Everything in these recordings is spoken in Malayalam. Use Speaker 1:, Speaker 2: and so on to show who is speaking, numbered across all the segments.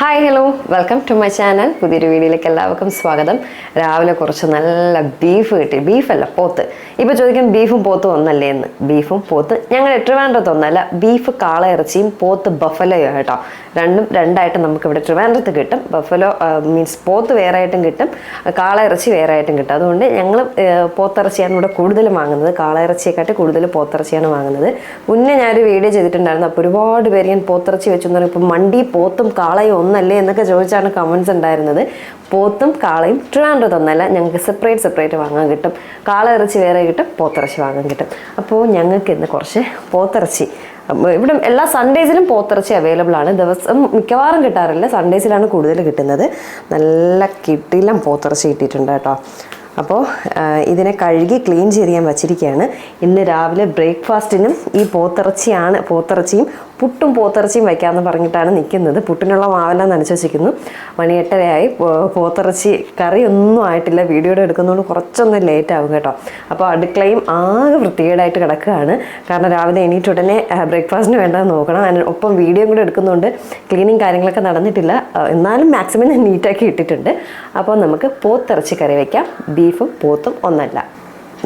Speaker 1: Hi hello welcome to my channel പുതിയൊരു വീഡിയോയിലേക്ക് എല്ലാവർക്കും സ്വാഗതം. രാവിലെ കുറച്ച് നല്ല ബീഫ് കിട്ടി. ബീഫല്ല പോത്ത്. ഇപ്പോൾ ചോദിക്കും ബീഫും പോത്തും ഒന്നല്ലേ എന്ന്. ബീഫും പോത്ത്. ഞങ്ങൾ ട്രിവാൻഡ്രത്ത് ഒന്നല്ല ബീഫ് കാള ഇറച്ചിയും പോത്ത് ബഫലോയും കേട്ടോ. രണ്ടും രണ്ടായിട്ട് നമുക്ക് ഇവിടെ ട്രിവാൻഡ്രത്ത് കിട്ടും. ബഫലോ മീൻസ് പോത്ത് വേറെ ആയിട്ടും കിട്ടും. കാള ഇറച്ചി വേറെ ആയിട്ടും കിട്ടും. അതുകൊണ്ട് ഞങ്ങൾ പോത്തിറച്ചിയാണ് ഇവിടെ കൂടുതൽ വാങ്ങുന്നത്. കാള കാളയിറച്ചിയെക്കാട്ടി കൂടുതൽ പോത്തിറച്ചിയാണ് വാങ്ങുന്നത്. മുന്നേ ഞാനൊരു വീഡിയോ ചെയ്തിട്ടുണ്ടായിരുന്നു. അപ്പോൾ ഒരുപാട് പേര് ഞാൻ പോത്തിറച്ചി വെച്ചെന്ന് പറഞ്ഞാൽ ഇപ്പം മണ്ടി പോത്തും കാളയും ഒന്നല്ലേ എന്നൊക്കെ ചോദിച്ചാണ് കമൻസ് ഉണ്ടായിരുന്നത്. പോത്തും കാളയും ട്രിവാൻഡ്രത്ത് ഒന്നല്ല ഞങ്ങൾക്ക് സെപ്പറേറ്റ് സെപ്പറേറ്റ് വാങ്ങാൻ കിട്ടും. കാള ഇറച്ചി വേറെ കിട്ടും പോത്തിറച്ചി വാങ്ങാൻ കിട്ടും. അപ്പോൾ ഞങ്ങൾക്ക് ഇന്ന് കുറച്ച് പോത്തിറച്ചി. ഇവിടെ എല്ലാ സൺഡേസിലും പോത്തിറച്ചി അവൈലബിൾ ആണ്. ദിവസം മിക്കവാറും കിട്ടാറില്ല. സൺഡേസിലാണ് കൂടുതൽ കിട്ടുന്നത്. നല്ല കിട്ടിലും പോത്തിറച്ചി കിട്ടിയിട്ടുണ്ട് കേട്ടോ. അപ്പോൾ ഇതിനെ കഴുകി ക്ലീൻ ചെയ്ത് ഞാൻ വച്ചിരിക്കുകയാണ്. ഇന്ന് രാവിലെ ബ്രേക്ക്ഫാസ്റ്റിനും ഈ പോത്തിറച്ചിയാണ് പോത്തിറച്ചിയും പുട്ടും പോത്തിറച്ചിയും വയ്ക്കാമെന്ന് പറഞ്ഞിട്ടാണ് നിൽക്കുന്നത്. പുട്ടിനുള്ള മാവെല്ലാം നനച്ച് വെച്ചിരിക്കുന്നു മണി എട്ടരയായി. പോത്തിറച്ചി കറി ഒന്നും ആയിട്ടില്ല. വീഡിയോയുടെ എടുക്കുന്നതുകൊണ്ട് കുറച്ചൊന്ന് ലേറ്റ് ആവും കേട്ടോ. അപ്പോൾ അടുക്കളയും ആകെ വൃത്തികേടായിട്ട് കിടക്കുകയാണ്. കാരണം രാവിലെ എണീറ്റ് ഉടനെ ബ്രേക്ക്ഫാസ്റ്റിന് വേണ്ടത് നോക്കണം. അതിന് ഒപ്പം വീഡിയോ കൂടെ എടുക്കുന്നതുകൊണ്ട് ക്ലീനിങ് കാര്യങ്ങളൊക്കെ നടന്നിട്ടില്ല. എന്നാലും മാക്സിമം ഞാൻ നീറ്റാക്കി ഇട്ടിട്ടുണ്ട്. അപ്പോൾ നമുക്ക് പോത്തിറച്ചി കറി വയ്ക്കാം. ബീഫും പോത്തും ഒന്നല്ല.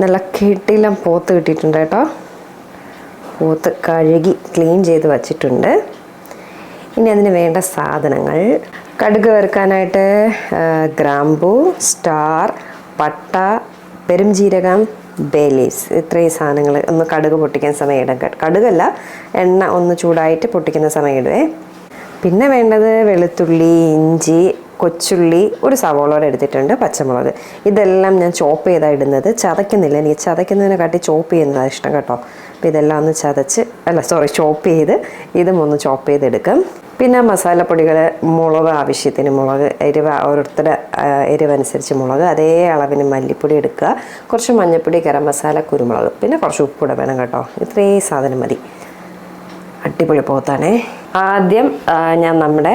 Speaker 1: നല്ല കിട്ടിയില്ല പോത്ത് കിട്ടിയിട്ടുണ്ട് കേട്ടോ. പോത്ത് കഴുകി ക്ലീൻ ചെയ്ത് വച്ചിട്ടുണ്ട്. ഇനി അതിന് വേണ്ട സാധനങ്ങൾ. കടുക് വറുക്കാനായിട്ട് ഗ്രാമ്പു സ്റ്റാർ പട്ട പെരുംജീരകം ബേലീസ് ഇത്രയും സാധനങ്ങൾ ഒന്ന് കടുക് പൊട്ടിക്കാൻ സമയം ഇടും കേട്ടോ കടുകല്ല എണ്ണ ഒന്ന് ചൂടായിട്ട് പൊട്ടിക്കുന്ന സമയം ഇടുവേ. പിന്നെ വേണ്ടത് വെളുത്തുള്ളി ഇഞ്ചി കൊച്ചുള്ളി ഒരു സവോളോടെ എടുത്തിട്ടുണ്ട് പച്ചമുളക്. ഇതെല്ലാം ഞാൻ ചോപ്പ് ചെയ്താണ് ഇടുന്നത്. ചതയ്ക്കുന്നില്ല. എനിക്ക് ചതയ്ക്കുന്നതിനെ കാട്ടി ചോപ്പ് ചെയ്യുന്നതാണ് ഇഷ്ടം കേട്ടോ. അപ്പോൾ ഇതെല്ലാം ഒന്ന് ചതച്ച് അല്ല സോറി ചോപ്പ് ചെയ്ത് ഇതും ഒന്ന് ചോപ്പ് ചെയ്തെടുക്കും. പിന്നെ മസാലപ്പൊടികൾ മുളക് ആവശ്യത്തിന് മുളക് എരിവ് ഓരോരുത്തരുടെ എരിവനുസരിച്ച് മുളക് അതേ അളവിന് മല്ലിപ്പൊടി എടുക്കുക. കുറച്ച് മഞ്ഞൾപ്പൊടി ഗരം മസാല കുരുമുളക് പിന്നെ കുറച്ച് ഉപ്പൂടെ വേണം കേട്ടോ. ഇത്രയും സാധനം മതി. അടിപൊളി പോത്താണേ. ആദ്യം ഞാൻ നമ്മുടെ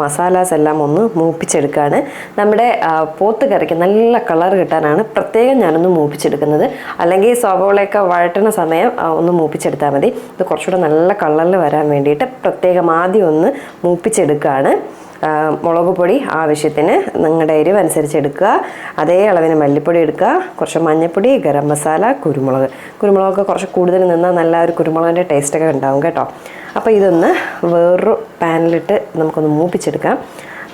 Speaker 1: മസാലാസ് എല്ലാം ഒന്ന് മൂപ്പിച്ചെടുക്കുകയാണ് നമ്മുടെ പോത്ത് കറിക്ക് നല്ല കളർ കിട്ടാനാണ് പ്രത്യേകം ഞാനൊന്ന് മൂപ്പിച്ചെടുക്കുന്നത്. അല്ലെങ്കിൽ സവോളയൊക്കെ വഴറ്റുന്ന സമയം ഒന്ന് മൂപ്പിച്ചെടുത്താൽ മതി. ഇത് കുറച്ചുകൂടെ നല്ല കളറിൽ വരാൻ വേണ്ടിയിട്ട് പ്രത്യേകം ആദ്യം ഒന്ന് മൂപ്പിച്ചെടുക്കുകയാണ് മുളക് പൊടി ആവശ്യത്തിന് നിങ്ങളുടെ എരിവ് അനുസരിച്ച് എടുക്കുക അതേ അളവിന് മല്ലിപ്പൊടി എടുക്കുക. കുറച്ച് മഞ്ഞൾപ്പൊടി ഗരം മസാല കുരുമുളക്. കുരുമുളകൊക്കെ കുറച്ച് കൂടുതൽ നിന്നാൽ നല്ല ഒരു കുരുമുളകിന്റെ ടേസ്റ്റൊക്കെ ഉണ്ടാവും കേട്ടോ. അപ്പോൾ ഇതൊന്ന് വേറൊരു പാനിലിട്ട് നമുക്കൊന്ന് മൂപ്പിച്ചെടുക്കാം.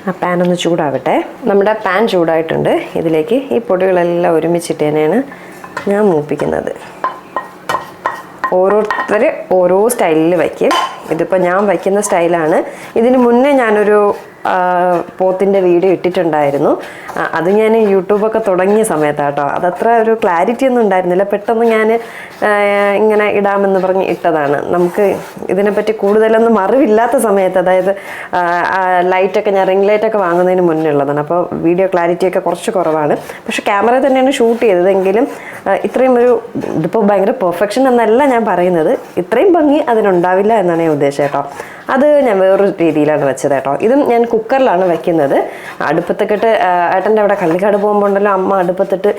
Speaker 1: ആ പാൻ ഒന്ന് ചൂടാവട്ടെ. നമ്മുടെ പാൻ ചൂടായിട്ടുണ്ട്. ഇതിലേക്ക് ഈ പൊടികളെല്ലാം ഒരുമിച്ചിട്ട് തന്നെയാണ് ഞാൻ മൂപ്പിക്കുന്നത്. ഓരോരുത്തർ ഓരോ സ്റ്റൈലിൽ വയ്ക്കും. ഇതിപ്പോൾ ഞാൻ വയ്ക്കുന്ന സ്റ്റൈലാണ് ഇതിന് മുന്നേ ഞാനൊരു പോത്തിന്റെ വീഡിയോ ഇട്ടിട്ടുണ്ടായിരുന്നു. അത് ഞാൻ യൂട്യൂബൊക്കെ തുടങ്ങിയ സമയത്താട്ടോ. അതത്ര ഒരു ക്ലാരിറ്റി ഒന്നും ഉണ്ടായിരുന്നില്ല. പെട്ടെന്ന് ഞാൻ ഇങ്ങനെ ഇടാമെന്ന് പറഞ്ഞ് ഇട്ടതാണ്. നമുക്ക് ഇതിനെപ്പറ്റി കൂടുതലൊന്നും അറിവില്ലാത്ത സമയത്ത് അതായത് ലൈറ്റൊക്കെ ഞാൻ റിംഗ് ലൈറ്റൊക്കെ വാങ്ങുന്നതിന് മുന്നേ ഉള്ളതാണ് അപ്പോൾ വീഡിയോ ക്ലാരിറ്റിയൊക്കെ കുറച്ച് കുറവാണ്. പക്ഷേ ക്യാമറ തന്നെയാണ് ഷൂട്ട് ചെയ്തതെങ്കിലും ഇത്രയും ഒരു ഇതിപ്പോൾ ഭയങ്കര പെർഫെക്ഷൻ എന്നല്ല ഞാൻ പറയുന്നത്. ഇത്രയും ഭംഗി അതിനുണ്ടാവില്ല എന്നാണ് ഞാൻ ഉദ്ദേശം കേട്ടോ. അത് ഞാൻ വേറൊരു രീതിയിലാണ് വെച്ചത് കേട്ടോ. ഇതും ഞാൻ കുക്കറിലാണ് വെക്കുന്നത്. അടുപ്പത്തൊക്കെ ഏട്ടന്റെ അവിടെ കള്ളിക്കാട് പോകുമ്പോൾ ഉണ്ടല്ലോ അമ്മ അടുപ്പത്തിട്ട്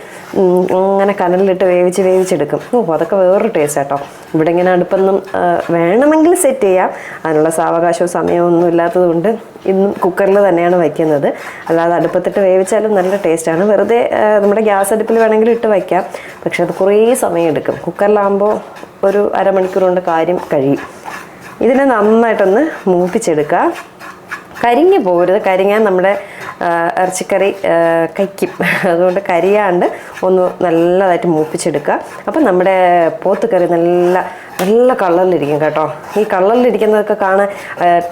Speaker 1: ഇങ്ങനെ കനലിലിട്ട് വേവിച്ച് വേവിച്ചെടുക്കും. ഓ അതൊക്കെ വേറൊരു ടേസ്റ്റ് കേട്ടോ. ഇവിടെ ഇങ്ങനെ അടുപ്പൊന്നും വേണമെങ്കിൽ സെറ്റ് ചെയ്യാം. അതിനുള്ള സാവകാശവും സമയവും ഒന്നും ഇല്ലാത്തത് കൊണ്ട് ഇന്നും കുക്കറിൽ തന്നെയാണ് വയ്ക്കുന്നത് അല്ലാതെ അടുപ്പത്തിട്ട് വേവിച്ചാലും നല്ല ടേസ്റ്റാണ് വെറുതെ നമ്മുടെ ഗ്യാസ് അടുപ്പിൽ വേണമെങ്കിൽ ഇട്ട് വയ്ക്കാം പക്ഷെ അത് കുറേ സമയം എടുക്കും. കുക്കറിലാകുമ്പോൾ ഒരു അരമണിക്കൂർ കൊണ്ട് കാര്യം കഴിയും. ഇതിനെ നന്നായിട്ടൊന്ന് മൂപ്പിച്ചെടുക്കുക കരിഞ്ഞു പോകരുത്. കരിങ്ങാൻ നമ്മുടെ ഇറച്ചിക്കറി കയ്ക്കും അതുകൊണ്ട് കരിയാണ്ട് ഒന്ന് നല്ലതായിട്ട് മൂപ്പിച്ചെടുക്കുക. അപ്പം നമ്മുടെ പോത്തുകറി നല്ല നല്ല കളറിലിരിക്കും കേട്ടോ. ഈ കളറിലിരിക്കുന്നതൊക്കെ കാണാൻ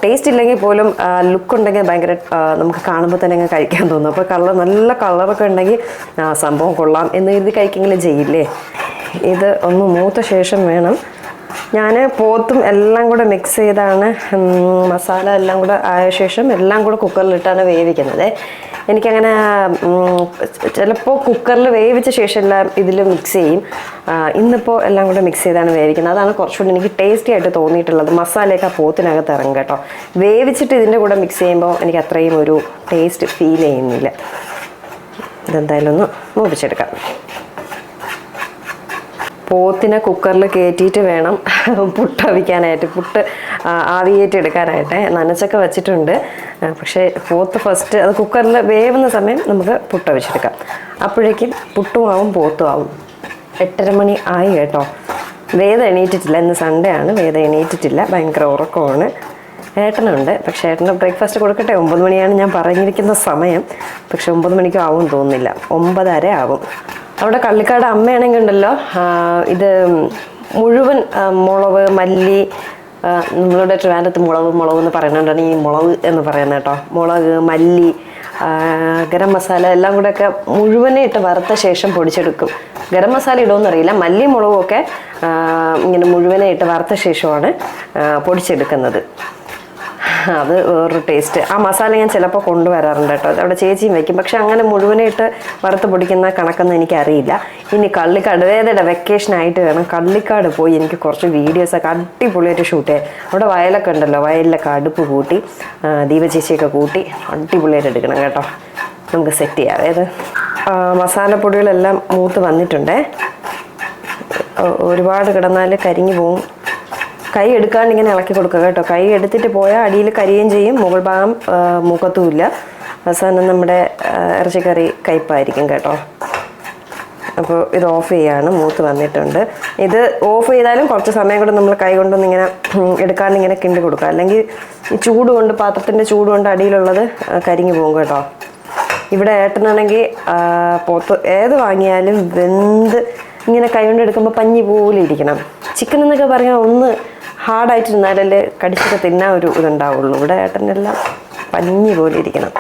Speaker 1: ടേസ്റ്റ് ഇല്ലെങ്കിൽ പോലും ലുക്ക് ഉണ്ടെങ്കിൽ ഭയങ്കര നമുക്ക് കാണുമ്പോൾ തന്നെ അങ്ങ് കഴിക്കാൻ തോന്നും. അപ്പോൾ കളർ നല്ല കളറൊക്കെ ഉണ്ടെങ്കിൽ സംഭവം കൊള്ളാം എന്ന് കരുതി കഴിക്കെങ്കിലും ചെയ്യില്ലേ? ഇത് ഒന്ന് മൂത്ത ശേഷം വേണം ഞാൻ പോത്തും എല്ലാം കൂടെ മിക്സ് ചെയ്താണ്. മസാല എല്ലാം കൂടെ ആയ ശേഷം എല്ലാം കൂടെ കുക്കറിലിട്ടാണ് വേവിക്കുന്നത്. എനിക്കങ്ങനെ ചിലപ്പോൾ കുക്കറിൽ വേവിച്ച ശേഷം എല്ലാം ഇതിൽ മിക്സ് ചെയ്യും. ഇന്നിപ്പോൾ എല്ലാം കൂടെ മിക്സ് ചെയ്താണ് വേവിക്കുന്നത്. അതാണ് കുറച്ചുകൂടി എനിക്ക് ടേസ്റ്റി ആയിട്ട് തോന്നിയിട്ടുള്ളത്. മസാലയൊക്കെ ആ പോത്തിനകത്ത് ഇറങ്ങും കേട്ടോ. വേവിച്ചിട്ട് ഇതിന്റെ കൂടെ മിക്സ് ചെയ്യുമ്പോൾ എനിക്ക് അത്രയും ഒരു ടേസ്റ്റ് ഫീൽ ചെയ്യുന്നില്ല. ഇതെന്തായാലും ഒന്ന് മൂപ്പിച്ചെടുക്കാം. പോത്തിനെ കുക്കറിൽ കയറ്റിയിട്ട് വേണം പുട്ട് അവിക്കാനായിട്ട് പുട്ട് ആവിയേറ്റ് എടുക്കാനായിട്ട്. നനച്ചൊക്കെ വെച്ചിട്ടുണ്ട്. പക്ഷേ പോത്ത് ഫസ്റ്റ് അത് കുക്കറിൽ വേവുന്ന സമയം നമുക്ക് പുട്ട് അവിച്ചെടുക്കാം. അപ്പോഴേക്കും പുട്ടും ആവും പോത്തും ആവും എട്ടര മണി ആയി കേട്ടോ. വേദ എണീറ്റിട്ടില്ല. ഇന്ന് സൺഡേ ആണ്. വേദ എണീറ്റിട്ടില്ല. ഭയങ്കര ഉറക്കമാണ്. ഏട്ടനുണ്ട്. പക്ഷേ ഏട്ടന് ബ്രേക്ക്ഫാസ്റ്റ് കൊടുക്കട്ടെ? ഒമ്പത് മണിയാണ് ഞാൻ പറഞ്ഞിരിക്കുന്ന സമയം. പക്ഷേ ഒമ്പത് മണിക്കും ആവും തോന്നുന്നില്ല. ഒമ്പതര ആവും. അവിടെ കള്ളിക്കാട് അമ്മയാണെങ്കിൽ ഉണ്ടല്ലോ ഇത് മുഴുവൻ മുളവ് മല്ലി നമ്മളുടെ ട്രിവാൻഡത്ത് മുളക് മുളക് എന്ന് പറയുന്നുണ്ടാണ് ഈ മുളക് എന്ന് പറയുന്നത് കേട്ടോ. മുളക് മല്ലി ഗരം മസാല എല്ലാം കൂടെ ഒക്കെ മുഴുവനെ ഇട്ട് വറുത്ത ശേഷം പൊടിച്ചെടുക്കും. ഗരം മസാല ഇടുമെന്ന് അറിയില്ല മല്ലി മുളകും ഒക്കെ ഇങ്ങനെ മുഴുവനെ ഇട്ട് വറുത്ത ശേഷമാണ് പൊടിച്ചെടുക്കുന്നത്. അത് വേറൊരു ടേസ്റ്റ് ആ മസാല ഞാൻ ചിലപ്പോൾ കൊണ്ടുവരാറുണ്ട് കേട്ടോ. അവിടെ ചേച്ചിയും വെക്കും. പക്ഷെ അങ്ങനെ മുഴുവനായിട്ട് വറുത്ത് പൊടിക്കുന്ന കണക്കൊന്നും എനിക്കറിയില്ല. ഇനി കള്ളിക്കാട് വേദയുടെ വെക്കേഷൻ ആയിട്ട് വേണം. കള്ളിക്കാട് പോയി എനിക്ക് കുറച്ച് വീഡിയോസൊക്കെ അടിപൊളിയായിട്ട് ഷൂട്ട് ചെയ്യാം. അവിടെ വയലൊക്കെ ഉണ്ടല്ലോ. വയലിലൊക്കെ അടുപ്പ് കൂട്ടി ദീപചേച്ചിയൊക്കെ ദീപ ചേച്ചിയൊക്കെ കൂട്ടി അടിപൊളിയായിട്ട് എടുക്കണം കേട്ടോ. നമുക്ക് സെറ്റ് ചെയ്യാം. അതായത് മസാലപ്പൊടികളെല്ലാം മൂത്ത് വന്നിട്ടുണ്ടേ. ഒരുപാട് കിടന്നാൽ കരിഞ്ഞു പോവും. കൈ എടുക്കാണ്ട് ഇങ്ങനെ ഇളക്കി കൊടുക്കുക കേട്ടോ. കൈ എടുത്തിട്ട് പോയാൽ അടിയിൽ കരിയും ചെയ്യും. മുകൾ ഭാഗം മുഖത്തുമില്ല. അവസാനം നമ്മുടെ ഇറച്ചിക്കറി കയ്പായിരിക്കും കേട്ടോ. അപ്പോൾ ഇത് ഓഫ് ചെയ്യാണ്. മൂത്ത് വന്നിട്ടുണ്ട്. ഇത് ഓഫ് ചെയ്താലും കുറച്ച് സമയം കൊണ്ട് നമ്മൾ കൈ കൊണ്ടൊന്ന് ഇങ്ങനെ എടുക്കാണ്ട് ഇങ്ങനെ കിണ്ടി കൊടുക്കുക. അല്ലെങ്കിൽ ഈ ചൂട് കൊണ്ട് പാത്രത്തിന്റെ ചൂട് കൊണ്ട് അടിയിലുള്ളത് കരിഞ്ഞു പോകും കേട്ടോ. ഇവിടെ ഏട്ടനാണെങ്കിൽ പോത്ത് ഏത് വാങ്ങിയാലും വെന്ത് ഇങ്ങനെ കൈ കൊണ്ട് എടുക്കുമ്പോൾ പഞ്ഞി പോലെ ഇരിക്കണം. ചിക്കൻ എന്നൊക്കെ പറഞ്ഞാൽ ഒന്ന് ഹാർഡായിട്ടിരുന്നാലല്ലേ കടിച്ചൊക്കെ തിന്നാൻ ഒരു ഇതുണ്ടാവുള്ളൂ. ഇവിടെ ഏട്ടനെല്ലാം പഞ്ഞി പോലെ ഇരിക്കണം.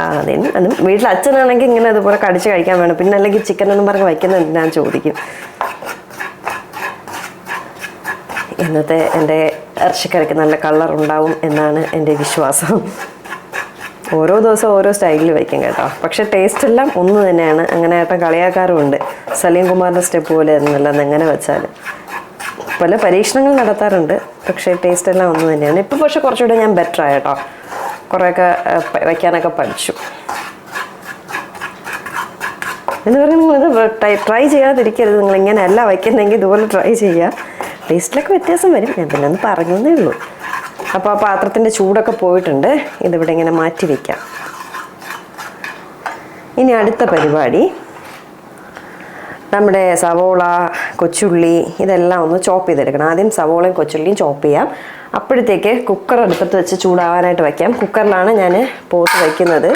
Speaker 1: ആ അതിന് അതും വീട്ടിൽ അച്ഛനാണെങ്കിൽ ഇങ്ങനെ അതുപോലെ കടിച്ച് കഴിക്കാൻ വേണം. പിന്നെ അല്ലെങ്കിൽ ചിക്കൻ ഒന്നും പറഞ്ഞ് വയ്ക്കുന്നത് ഞാൻ ചോദിക്കും. ഇന്നത്തെ എന്റെ ഇറച്ചിക്കറിക്ക് നല്ല കളർ ഉണ്ടാവും എന്നാണ് എന്റെ വിശ്വാസം. ഓരോ ദിവസം ഓരോ സ്റ്റൈലിൽ വയ്ക്കും കേട്ടോ. പക്ഷെ ടേസ്റ്റ് എല്ലാം ഒന്ന് തന്നെയാണ്. അങ്ങനെ ഏട്ടൻ കളിയാക്കാറുമുണ്ട്. സലീം കുമാറിന്റെ സ്റ്റെപ്പ് പോലെ എന്നല്ല എങ്ങനെ വെച്ചാൽ പല പരീക്ഷണങ്ങൾ നടത്താറുണ്ട്. പക്ഷേ ടേസ്റ്റ് എല്ലാം ഒന്ന് തന്നെയാണ്. ഇപ്പോൾ പക്ഷെ കുറച്ചുകൂടെ ഞാൻ ബെറ്റർ ആയിട്ടോ. കുറേയൊക്കെ വയ്ക്കാനൊക്കെ പഠിച്ചു. എന്ന് പറഞ്ഞാൽ നിങ്ങളത് ട്രൈ ചെയ്യാതിരിക്കരുത്. നിങ്ങൾ ഇങ്ങനെയല്ല വയ്ക്കുന്നെങ്കിൽ ഇതുപോലെ ട്രൈ ചെയ്യുക. ടേസ്റ്റിലൊക്കെ വ്യത്യാസം വരും. ഞാൻ പിന്നെ ഒന്ന് പറഞ്ഞതേ ഉള്ളൂ. അപ്പോൾ ആ പാത്രത്തിന്റെ ചൂടൊക്കെ പോയിട്ടുണ്ട്. ഇതിവിടെ ഇങ്ങനെ മാറ്റി വയ്ക്കാം ഇനി അടുത്ത പരിപാടി. നമ്മുടെ സവോള കൊച്ചുള്ളി ഇതെല്ലാം ഒന്ന് ചോപ്പ് ചെയ്തെടുക്കണം. ആദ്യം സവോളയും കൊച്ചുള്ളിയും ചോപ്പ് ചെയ്യാം. അപ്പോഴത്തേക്ക് കുക്കർ അടുപ്പത്ത് വെച്ച് ചൂടാവാനായിട്ട് വയ്ക്കാം കുക്കറിലാണ് ഞാൻ പോത്ത് വയ്ക്കുന്നത്.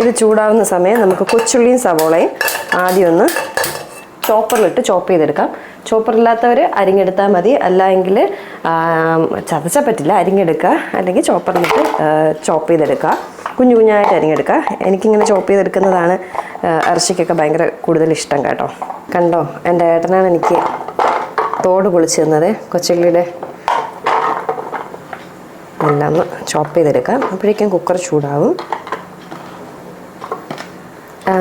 Speaker 1: ഇത് ചൂടാവുന്ന സമയം നമുക്ക് കൊച്ചുള്ളിയും സവോളയും ആദ്യം ഒന്ന് ചോപ്പറിലിട്ട് ചോപ്പ് ചെയ്തെടുക്കാം. ചോപ്പറില്ലാത്തവർ അരിഞ്ഞെടുത്താൽ മതി. അല്ല എങ്കിൽ ചതച്ചാൽ പറ്റില്ല. അരിഞ്ഞെടുക്കുക. അല്ലെങ്കിൽ ചോപ്പറിലിട്ട് ചോപ്പ് ചെയ്തെടുക്കുക. കുഞ്ഞു കുഞ്ഞായിട്ട് അരിഞ്ഞെടുക്കുക. എനിക്കിങ്ങനെ ചോപ്പ് ചെയ്തെടുക്കുന്നതാണ് ഇറച്ചിക്കൊക്കെ ഭയങ്കര കൂടുതൽ ഇഷ്ടം കേട്ടോ. കണ്ടോ എന്റെ ഏട്ടനാണ് എനിക്ക് തോട് പൊളിച്ച് തന്നത്. കൊച്ചുള്ളിയുടെ എല്ലാം ഒന്ന് ചോപ്പ് ചെയ്തെടുക്കാം അപ്പോഴേക്കും കുക്കർ ചൂടാവും.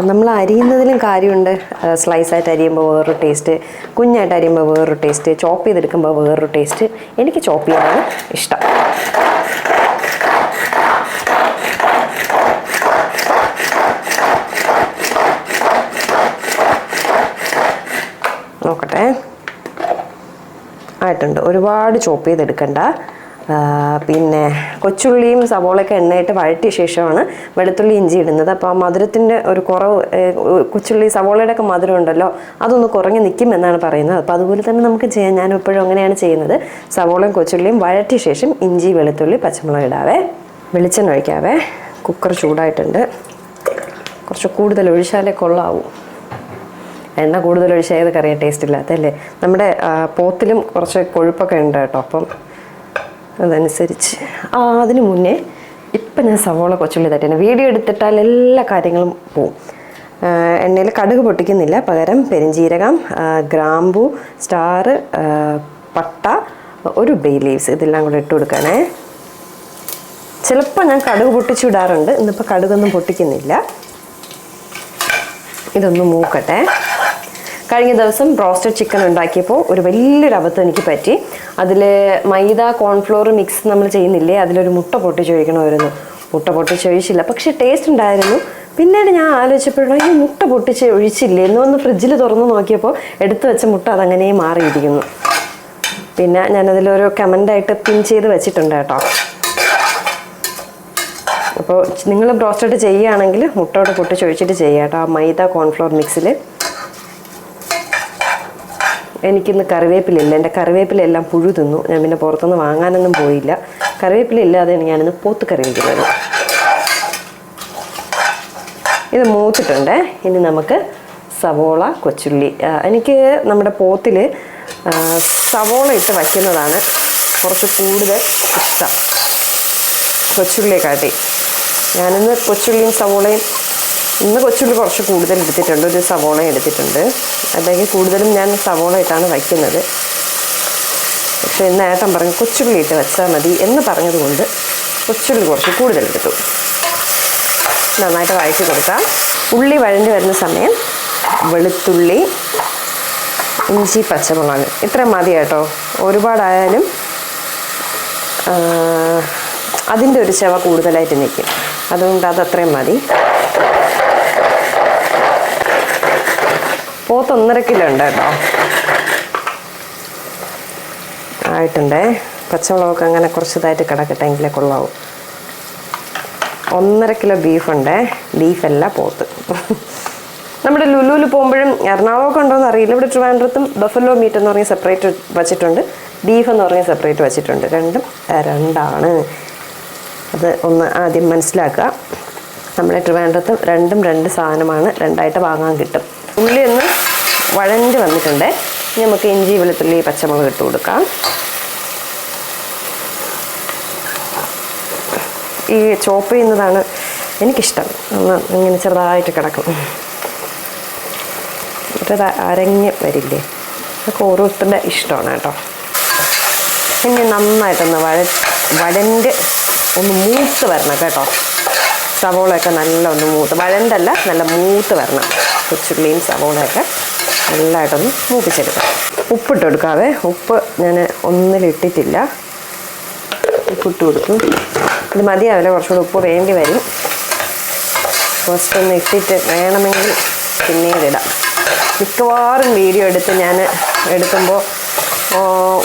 Speaker 1: നമ്മൾ അരിയുന്നതിലും കാര്യമുണ്ട്. സ്ലൈസായിട്ട് അരിയുമ്പോൾ വേറൊരു ടേസ്റ്റ് കുഞ്ഞായിട്ട് അരിയുമ്പോൾ വേറൊരു ടേസ്റ്റ് ചോപ്പ് ചെയ്തെടുക്കുമ്പോൾ വേറൊരു ടേസ്റ്റ് എനിക്ക് ചോപ്പ് ചെയ്യാനാണ് ഇഷ്ടം. നോക്കട്ടെ. ആയിട്ടുണ്ട്. ഒരുപാട് ചോപ്പ് ചെയ്തെടുക്കണ്ട. പിന്നെ കൊച്ചുള്ളിയും സവോളയൊക്കെ എണ്ണയിട്ട് വഴറ്റിയ ശേഷമാണ് വെളുത്തുള്ളി ഇഞ്ചി ഇടുന്നത്. അപ്പോൾ ആ മധുരത്തിന്റെ ഒരു കുറവ് കൊച്ചുള്ളി സവോളയുടെ ഒക്കെ മധുരം ഉണ്ടല്ലോ അതൊന്ന് കുറഞ്ഞ് നിൽക്കും എന്നാണ് പറയുന്നത്. അപ്പോൾ അതുപോലെ തന്നെ നമുക്ക് ചെയ്യാം. ഞാൻ എപ്പോഴും അങ്ങനെയാണ് ചെയ്യുന്നത്. സവോളയും കൊച്ചുള്ളിയും വഴറ്റിയ ശേഷം ഇഞ്ചി വെളുത്തുള്ളി പച്ചമുളക് ഇടാവേ. വെളിച്ചെണ്ണ ഒഴിക്കാവേ. കുക്കർ ചൂടായിട്ടുണ്ട്. കുറച്ച് കൂടുതൽ ഒഴിച്ചാലേ കൊള്ളാവൂ. എണ്ണ കൂടുതൽ ഒഴിച്ചാൽ ഏത് കറിയും ടേസ്റ്റ് ഇല്ലാത്തല്ലേ നമ്മുടെ പോത്തിലും കുറച്ച് കൊഴുപ്പൊക്കെ ഉണ്ട് കേട്ടോ. അപ്പം അതനുസരിച്ച്. ആ അതിന് മുന്നേ ഇപ്പം ഞാൻ സവോള കൊച്ചുള്ളി തട്ടിയാണ് വീഡിയോ എടുത്തിട്ടാൽ എല്ലാ കാര്യങ്ങളും പോവും. എണ്ണയിൽ കടുക് പൊട്ടിക്കുന്നില്ല. പകരം പെരിഞ്ജീരകം ഗ്രാമ്പു സ്റ്റാർ പട്ട ഒരു ബേ ലീവ്സ് ഇതെല്ലാം കൂടെ ഇട്ട് കൊടുക്കണേ ചിലപ്പോൾ ഞാൻ കടുക് പൊട്ടിച്ചിടാറുണ്ട് ഇന്നിപ്പോൾ കടുകൊന്നും പൊട്ടിക്കുന്നില്ല. ഇതൊന്ന് മൂക്കട്ടെ. കഴിഞ്ഞ ദിവസം ബ്രോസ്റ്റഡ് ചിക്കൻ ഉണ്ടാക്കിയപ്പോൾ ഒരു വലിയൊരു അബദ്ധം എനിക്ക് പറ്റി. അതിൽ മൈദ കോൺഫ്ലോർ മിക്സ് നമ്മൾ ചെയ്യുന്നില്ലേ അതിലൊരു മുട്ട പൊട്ടിച്ച് ഒഴിക്കണമായിരുന്നു മുട്ട പൊട്ടിച്ച് ഒഴിച്ചില്ല പക്ഷേ ടേസ്റ്റ് ഉണ്ടായിരുന്നു. പിന്നീട് ഞാൻ ആലോചിച്ചപ്പോഴാണ് ഈ മുട്ട പൊട്ടിച്ച് ഒഴിച്ചില്ലേ? എന്നൊന്ന് ഫ്രിഡ്ജിൽ തുറന്ന് നോക്കിയപ്പോൾ എടുത്തു വെച്ച മുട്ട അതങ്ങനെ മാറിയിരിക്കുന്നു. പിന്നെ ഞാനതിലൊരു കമന്റായിട്ട് പിൻ ചെയ്ത് വെച്ചിട്ടുണ്ട് കേട്ടോ. അപ്പോൾ നിങ്ങൾ ബ്രോസ്റ്റഡ് ചെയ്യുകയാണെങ്കിൽ മുട്ടയോട് പൊട്ടിച്ച് ഒഴിച്ചിട്ട് ചെയ്യാം കേട്ടോ. മൈദ കോൺഫ്ലോർ മിക്സിൽ എനിക്കിന്ന് കറിവേപ്പിലില്ല എന്റെ കറിവേപ്പിലെല്ലാം പുഴു തിന്നു. ഞാൻ പിന്നെ പുറത്തുനിന്ന് വാങ്ങാനൊന്നും പോയില്ല. കറിവേപ്പില ഞാനിന്ന് പോത്ത് കറി വയ്ക്കുന്നത് ഇത് മൂത്തിട്ടുണ്ട്. ഇനി നമുക്ക് സവോള കൊച്ചുള്ളി. എനിക്ക് നമ്മുടെ പോത്തിൽ സവോള ഇട്ട് വയ്ക്കുന്നതാണ് കുറച്ച് കൂടുതൽ ഇഷ്ടം. കൊച്ചുള്ളിയെ കാട്ടി ഞാനിന്ന് കൊച്ചുള്ളിയും സവോളയും ഇന്ന് കൊച്ചുള്ളി കുറച്ച് കൂടുതൽ എടുത്തിട്ടുണ്ട്. ഒരു സവോള എടുത്തിട്ടുണ്ട്. അല്ലെങ്കിൽ കൂടുതലും ഞാൻ സവോള ഇട്ടാണ് വയ്ക്കുന്നത്. പക്ഷേ ഇന്ന് ഏട്ടൻ പറഞ്ഞു കൊച്ചുള്ളി ഇട്ട് വെച്ചാൽ മതി എന്ന് പറഞ്ഞതുകൊണ്ട് കൊച്ചുള്ളി കുറച്ച് കൂടുതൽ എടുത്തു. നന്നായിട്ട് വഴറ്റി കൊടുക്കാം. ഉള്ളി വഴണ്ടി വരുന്ന സമയം വെളുത്തുള്ളി ഇഞ്ചി പച്ചമുളക്. ഇത്ര മതി കേട്ടോ. ഒരുപാടായാലും അതിന്റെ ഒരു ചെവ കൂടുതലായിട്ട് നിൽക്കും. അതുകൊണ്ട് അത് അത്രയും മതി. പോത്ത് ഒന്നര കിലോ ഉണ്ട് കേട്ടോ. ആയിട്ടുണ്ടേ. പച്ചമുളകൊക്കെ അങ്ങനെ കുറച്ചതായിട്ട് കിടക്കട്ടെ എങ്കിലേ കൊള്ളാവും. ഒന്നര കിലോ ബീഫുണ്ടേ. ബീഫല്ല പോത്ത്. നമ്മുടെ ലുലുവിൽ പോകുമ്പോഴും എറണാകുളമൊക്കെ ഉണ്ടോയെന്ന് അറിയില്ല. ഇവിടെ ട്രിവാൻഡ്രത്തും ബഫലോ മീറ്റ് എന്ന് പറഞ്ഞാൽ സെപ്പറേറ്റ് വെച്ചിട്ടുണ്ട്. ബീഫ് എന്ന് പറഞ്ഞാൽ സെപ്പറേറ്റ് വെച്ചിട്ടുണ്ട്. രണ്ടും രണ്ടാണ്. അത് ഒന്ന് ആദ്യം മനസ്സിലാക്കുക. നമ്മുടെ ട്രിവാൻഡ്രത്തും രണ്ടും രണ്ട് സാധനമാണ്. രണ്ടായിട്ട് വാങ്ങാൻ കിട്ടും. ഉള്ളി ഒന്ന് വഴണ്ട് വന്നിട്ടുണ്ട്. ഇനി നമുക്ക് ഇഞ്ചി വെളുത്തുള്ളി പച്ചമുളക് ഇട്ട് കൊടുക്കാം. ഈ ചോപ്പ് ചെയ്യുന്നതാണ് എനിക്കിഷ്ടം. ഒന്ന് ഇങ്ങനെ ചെറുതായിട്ട് കിടക്കും. മറ്റേത് അരഞ്ഞ് വരില്ലേ? അതൊക്കെ ഓരോരുത്തരുടെ ഇഷ്ടമാണ് കേട്ടോ. ഇനി നന്നായിട്ടൊന്ന് വഴ വഴന്റെ ഒന്ന് മൂത്ത് വരണം കേട്ടോ. സവോളയൊക്കെ നല്ല ഒന്ന് മൂത്ത് വഴണ്ടല്ല നല്ല മൂത്ത് വരണം. കൊച്ചുള്ളിയും സവോളയൊക്കെ. നല്ലതായിട്ടൊന്ന് മൂപ്പിച്ചെടുക്കാം. ഉപ്പിട്ട് കൊടുക്കാവേ. ഉപ്പ് ഞാൻ ഒന്നിലിട്ടിട്ടില്ല. ഉപ്പിട്ട് കൊടുക്കും. ഇത് മതിയാവില്ല. കുറച്ചുകൂടി ഉപ്പ് വേണ്ടി വരും. ഫസ്റ്റ് ഒന്ന് ഇട്ടിട്ട് വേണമെങ്കിൽ പിന്നീട് ഇടാം. മിക്കവാറും വീഡിയോ എടുത്ത് ഞാൻ എടുക്കുമ്പോൾ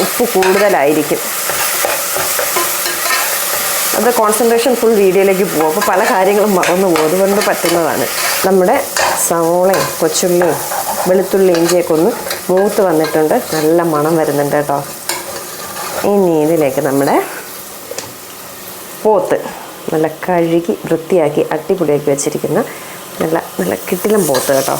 Speaker 1: ഉപ്പ് കൂടുതലായിരിക്കും. അത് കോൺസെൻട്രേഷൻ ഫുൾ വീഡിയോയിലേക്ക് പോകും. അപ്പോൾ പല കാര്യങ്ങളും മറന്നു പോകും അതുകൊണ്ട് പറ്റുന്നതാണ്. നമ്മുടെ സവോളയും കൊച്ചുള്ളിയും വെളുത്തുള്ളി ഇഞ്ചിയൊക്കെ ഒന്ന് മൂത്ത് വന്നിട്ടുണ്ട്. നല്ല മണം വരുന്നുണ്ട് കേട്ടോ. ഇനി ഇതിലേക്ക് നമ്മുടെ പോത്ത് നല്ല കഴുകി വൃത്തിയാക്കി അടിപൊളിയാക്കി വെച്ചിരിക്കുന്ന നല്ല നല്ല കിട്ടിലും പോത്ത് കേട്ടോ.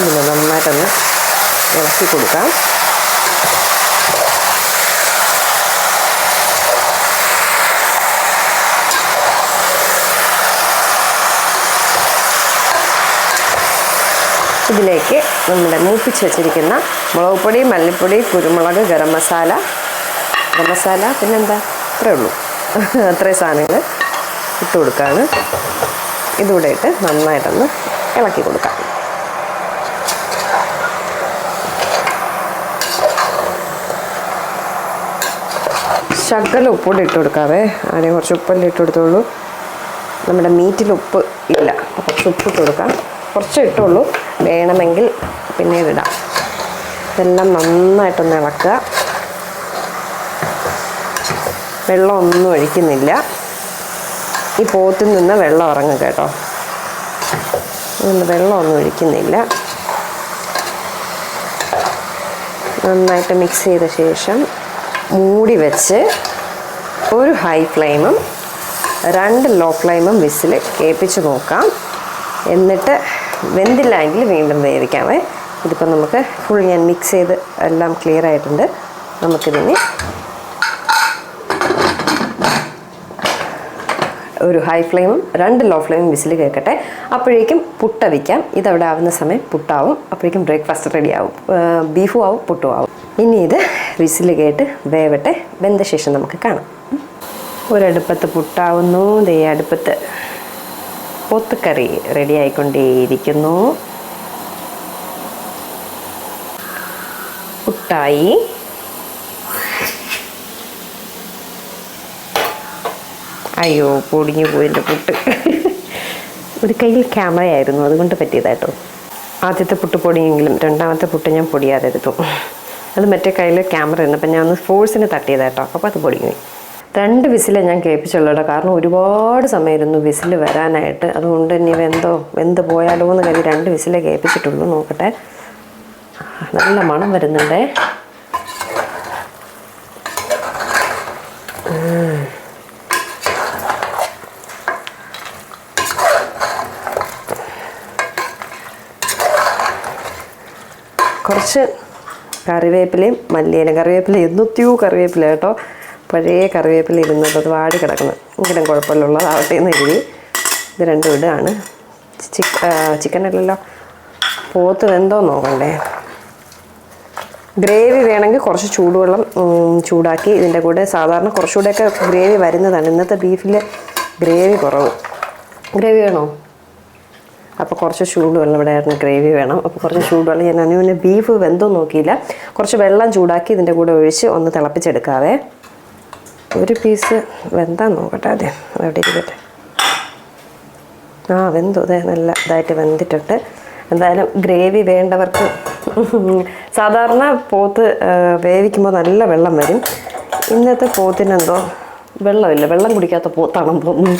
Speaker 1: ഇതിന് നന്നായിട്ടൊന്ന് ഇളക്കി കൊടുക്കാം. ഇതിലേക്ക് നമ്മുടെ മൂപ്പിച്ച് വെച്ചിരിക്കുന്ന മുളക് പൊടി മല്ലിപ്പൊടി കുരുമുളക് ഗരം മസാല. ഗരം മസാല പിന്നെന്താ? അത്രേ ഉള്ളൂ. അത്രയും സാധനങ്ങൾ ഇട്ട് കൊടുക്കുകയാണ് ഇതുകൂടെ ഇട്ട് നന്നായിട്ടൊന്ന് ഇളക്കി കൊടുക്കാം. ശകല ഉപ്പൂടെ ഇട്ട് കൊടുക്കാവേ. ആദ്യം കുറച്ച് ഉപ്പല്ലേ ഇട്ട് കൊടുത്തോളൂ നമ്മുടെ മീറ്റിൽ ഉപ്പ് ഇല്ല. കുറച്ച് ഉപ്പ് ഇട്ട് കൊടുക്കാം. കുറച്ച് ഇട്ടുള്ളൂ. വേണമെങ്കിൽ പിന്നെ ഇടാം ഇതെല്ലാം നന്നായിട്ടൊന്ന് ഇളക്കുക. വെള്ളമൊന്നും ഒഴിക്കുന്നില്ല. ഈ പോത്തിൽ നിന്ന് വെള്ളം ഇറങ്ങും കേട്ടോ. വെള്ളമൊന്നും ഒഴിക്കുന്നില്ല. നന്നായിട്ട് മിക്സ് ചെയ്ത ശേഷം മൂടി വെച്ച് ഒരു ഹൈ ഫ്ലെയിമും രണ്ട് ലോ ഫ്ലെയിമും വിസിൽ കേൾപ്പിച്ച് നോക്കാം. എന്നിട്ട് വെന്തില്ല എങ്കിൽ വീണ്ടും വേവിക്കാമേ ഇതിപ്പോൾ നമുക്ക് ഫുൾ ഞാൻ മിക്സ് ചെയ്ത് എല്ലാം ക്ലിയർ ആയിട്ടുണ്ട്. നമുക്കിതിന് ഒരു ഹൈ ഫ്ലെയിമും രണ്ട് ലോ ഫ്ലെയിമും വിസിൽ കേൾക്കട്ടെ. അപ്പോഴേക്കും പുട്ട വയ്ക്കാം ഇതവിടെ ആവുന്ന സമയം പുട്ടാവും. അപ്പോഴേക്കും ബ്രേക്ക്ഫാസ്റ്റ് റെഡി ആവും. ബീഫും ആവും പുട്ടും ആവും. ഇനി ഇത് വിസിൽ കേട്ട് വേവട്ടെ വെന്ത ശേഷം നമുക്ക് കാണാം. ഒരടുപ്പത്ത് പുട്ടാവുന്നു. ദേ അടുപ്പത്ത് പൊത്തുകറി റെഡി ആയിക്കൊണ്ടേയിരിക്കുന്നു. പുട്ടായി. അയ്യോ പൊടിഞ്ഞു പോയിന്റെ പുട്ട്. ഒരു കയ്യിൽ ക്യാമറയായിരുന്നു. അതുകൊണ്ട് പറ്റിയതായിട്ടോ ആദ്യത്തെ പുട്ട് പൊടിയെങ്കിലും രണ്ടാമത്തെ പുട്ട് ഞാൻ പൊടിയാതെടുത്തു. അത് മറ്റേ കയ്യിൽ ക്യാമറ ഉണ്ട് അപ്പം ഞാൻ ഒന്ന് ഫോഴ്സിന് തട്ടിയതായിട്ടോ അപ്പോൾ അത് പൊടിഞ്ഞു രണ്ട് വിസിലേ ഞാൻ കേൾപ്പിച്ചുള്ളൂ കാരണം ഒരുപാട് സമയമായിരുന്നു വിസിൽ വരാനായിട്ട്. അതുകൊണ്ട് ഇനി വെന്തോ വെന്ത് പോയാലോ എന്ന് കരുതി രണ്ട് വിസിലേ കേൾപ്പിച്ചിട്ടുള്ളൂ. നോക്കട്ടെ. നല്ല മണം വരുന്നുണ്ടേ. കുറച്ച് കറിവേപ്പിലയും മല്ലിയിലും. കറിവേപ്പില എന്നൊത്തിയോ കറിവേപ്പില കേട്ടോ. പഴയ കറിവേപ്പില ഇരുന്നത് അത് വാടി കിടക്കുന്നത് എങ്കിലും കുഴപ്പമില്ലുള്ളതാവട്ടെ എന്ന് എഴുതി ഇത് രണ്ടും ഇടുകയാണ് ചിക്കൻ അല്ലല്ലോ പോത്ത് വെന്തോ നോക്കണ്ടേ? ഗ്രേവി വേണമെങ്കിൽ കുറച്ച് ചൂടുവെള്ളം ചൂടാക്കി ഇതിന്റെ കൂടെ സാധാരണ കുറച്ചുകൂടെയൊക്കെ ഗ്രേവി വരുന്നതാണ്. ഇന്നത്തെ ബീഫിൽ ഗ്രേവി കുറവ്. ഗ്രേവി വേണോ? അപ്പോൾ കുറച്ച് ചൂടുവെള്ളം ഇവിടെ ആയിരുന്നു ഗ്രേവി വേണം. അപ്പോൾ കുറച്ച് ചൂടുവെള്ളം ഞാൻ അനുവിന് ബീഫ് വെന്തോ നോക്കിയില്ല. കുറച്ച് വെള്ളം ചൂടാക്കി ഇതിന്റെ കൂടെ ഒഴിച്ച് ഒന്ന് തിളപ്പിച്ചെടുക്കാവേ. ഒരു പീസ് വെന്താ നോക്കട്ടെ അതെ അവിടെ ഇരിക്കട്ടെ. ആ വെന്തു. അതെ നല്ല ഇതായിട്ട് വെന്തിട്ടുണ്ട്. എന്തായാലും ഗ്രേവി വേണ്ടവർക്ക് സാധാരണ പോത്ത് വേവിക്കുമ്പോൾ നല്ല വെള്ളം വരും. ഇന്നത്തെ പോത്തിനെന്തോ വെള്ളമില്ല. വെള്ളം കുടിക്കാത്ത പോത്താണെന്ന് തോന്നുന്നു.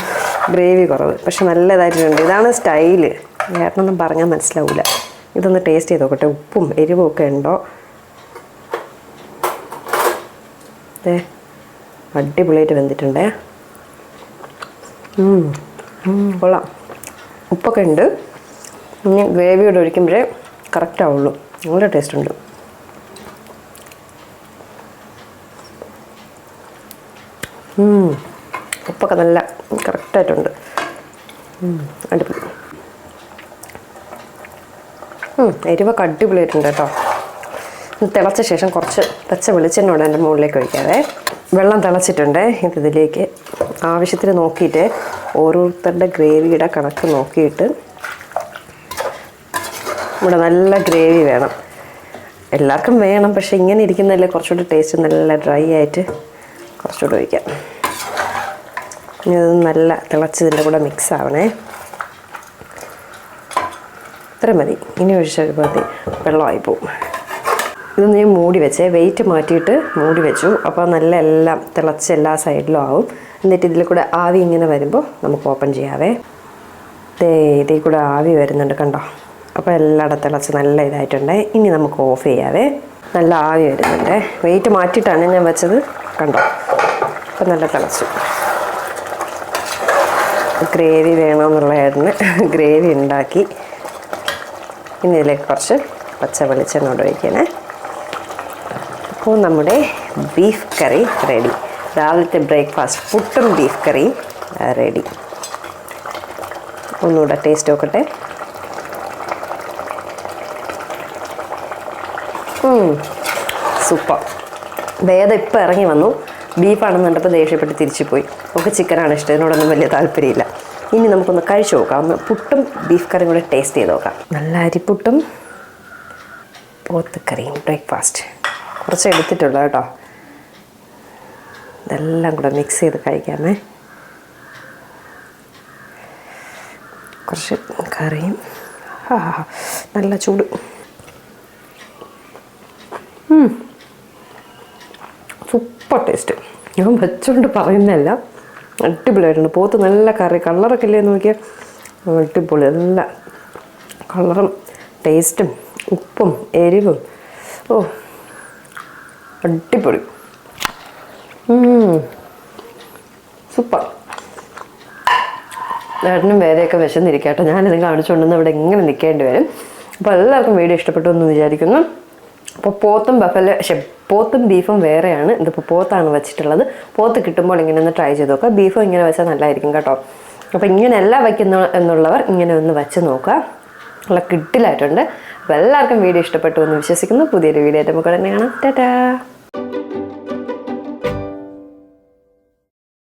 Speaker 1: ഗ്രേവി കുറവ്. പക്ഷെ നല്ലതായിട്ടുണ്ട് ഇതാണ് സ്റ്റൈൽ. വേറൊന്നും പറഞ്ഞാൽ മനസ്സിലാവില്ല ഇതൊന്ന് ടേസ്റ്റ് ചെയ്ത് നോക്കട്ടെ. ഉപ്പും എരിവും ഒക്കെ ഉണ്ടോ? അതെ അടിപൊളിയായിട്ട് വെന്തിട്ടുണ്ടേ. കൊള്ളാം. ഉപ്പൊക്കെ ഉണ്ട്. ഇനി ഗ്രേവിയോട് ഒഴിക്കുമ്പോഴേ കറക്റ്റ് ആവുള്ളൂ. നല്ല ടേസ്റ്റ് ഉണ്ട്. ഉപ്പൊക്കെ നല്ല കറക്റ്റായിട്ടുണ്ട് അടിപൊളി. എരിവൊക്കെ അടിപൊളിയായിട്ടുണ്ട് കേട്ടോ. തിളച്ച ശേഷം കുറച്ച് പച്ച വെളിച്ചെണ്ണോടെ എന്റെ മുകളിലേക്ക് ഒഴിക്കാതെ വെള്ളം തിളച്ചിട്ടുണ്ട്. ഇത് ഇതിലേക്ക് ആവശ്യത്തിന് നോക്കിയിട്ട് ഓരോരുത്തരുടെ ഗ്രേവിയുടെ കണക്ക് നോക്കിയിട്ട് ഇവിടെ നല്ല ഗ്രേവി വേണം. എല്ലാവർക്കും വേണം പക്ഷെ ഇങ്ങനെ ഇരിക്കുന്നതല്ലേ കുറച്ചുകൂടി ടേസ്റ്റ് നല്ല ഡ്രൈ ആയിട്ട് കുറച്ചുകൂടി ഒഴിക്കാം. ഇനി അത് നല്ല തിളച്ചതിന്റെ കൂടെ മിക്സ് ആവണേ. ഇത്ര മതി. ഇനി ഒഴിച്ചാൽ മതി വെള്ളമായി പോവും ഇതൊന്ന് ഞാൻ മൂടി വെച്ചേ. വെയിറ്റ് മാറ്റിയിട്ട് മൂടി വെച്ചു. അപ്പോൾ നല്ല എല്ലാം തിളച്ച് എല്ലാ സൈഡിലും ആവും. എന്നിട്ട് ഇതിൽ കൂടെ ആവി ഇങ്ങനെ വരുമ്പോൾ നമുക്ക് ഓപ്പൺ ചെയ്യാവേ. ദേ ഇതിൽ കൂടെ ആവി വരുന്നുണ്ട് കണ്ടോ? അപ്പോൾ എല്ലായിടത്തും തിളച്ച് നല്ല ഇതായിട്ടുണ്ട്. ഇനി നമുക്ക് ഓഫ് ചെയ്യാവേ. നല്ല ആവി വരുന്നുണ്ട്. വെയിറ്റ് മാറ്റിയിട്ടാണ് ഞാൻ വെച്ചത് കണ്ടോ? അപ്പോൾ നല്ല തിളച്ചു. ഗ്രേവി വേണമെന്നുള്ളതായിരുന്നു ഗ്രേവി ഉണ്ടാക്കി. ഇനി ഇതിലേക്ക് കുറച്ച് പച്ച വെളിച്ചെണ്ണ ഒഴിക്കണേ. അപ്പോൾ നമ്മുടെ ബീഫ് കറി റെഡി രാവിലത്തെ ബ്രേക്ക്ഫാസ്റ്റ് പുട്ടും ബീഫ് കറിയും റെഡി ഒന്നുകൂടെ ടേസ്റ്റ് നോക്കട്ടെ. സൂപ്പർ വേദം ഇപ്പോൾ ഇറങ്ങി വന്നു. ബീഫാണെന്ന് കണ്ടപ്പോൾ ദേഷ്യപ്പെട്ട് തിരിച്ചു പോയി ഒക്കെ ചിക്കനാണ് ഇഷ്ടം. ഇതിനോടൊന്നും വലിയ താല്പര്യമില്ല. ഇനി നമുക്കൊന്ന് കഴിച്ചു നോക്കാം. ഒന്ന് പുട്ടും ബീഫ് കറിയും കൂടെ ടേസ്റ്റ് ചെയ്ത് നോക്കാം. നല്ല അരിപ്പുട്ടും പോത്തുക്കറിയും ബ്രേക്ക്ഫാസ്റ്റ് കുറച്ച് എടുത്തിട്ടുള്ളൂ കേട്ടോ. ഇതെല്ലാം കൂടെ മിക്സ് ചെയ്ത് കഴിക്കാമേ. കുറച്ച് കറിയും നല്ല ചൂട്. സൂപ്പർ ടേസ്റ്റ് ഞാൻ വെച്ചുകൊണ്ട് പറയുന്നതല്ല. അടിപൊളിയായിട്ടുണ്ട്. പോത്ത് നല്ല കറി കളറൊക്കെ ഇല്ലേ നോക്കിയാൽ അടിപൊളി. നല്ല കളറും ടേസ്റ്റും ഉപ്പും എരിവും. ഓ അടിപൊളി. സൂപ്പർ. ഏട്ടനും വേറെയൊക്കെ വിശന്നിരിക്കട്ടെ. ഞാനിത് കാണിച്ചുകൊണ്ടെന്ന് ഇവിടെ എങ്ങനെ നിൽക്കേണ്ടി വരും. അപ്പോൾ എല്ലാവർക്കും വീഡിയോ ഇഷ്ടപ്പെട്ടു എന്ന് വിചാരിക്കുന്നു. അപ്പോൾ പോത്തും ബഫല പോത്തും ബീഫും വേറെയാണ്. ഇതിപ്പോൾ പോത്താണ് വെച്ചിട്ടുള്ളത്. പോത്ത് കിട്ടുമ്പോൾ ഇങ്ങനെ ഒന്ന് ട്രൈ ചെയ്ത് നോക്കുക. ബീഫും ഇങ്ങനെ വെച്ചാൽ നല്ലതായിരിക്കും കേട്ടോ. അപ്പോൾ ഇങ്ങനെയല്ല വയ്ക്കുന്ന എന്നുള്ളവർ ഇങ്ങനെ ഒന്ന് വെച്ച് നോക്കുക. നല്ല കിട്ടിലായിട്ടുണ്ട്. അപ്പോൾ എല്ലാവർക്കും വീഡിയോ ഇഷ്ടപ്പെട്ടു എന്ന് വിശ്വസിക്കുന്നു. പുതിയൊരു വീഡിയോ ആയിട്ട് നമുക്ക് തന്നെയാണ് ടാറ്റാ.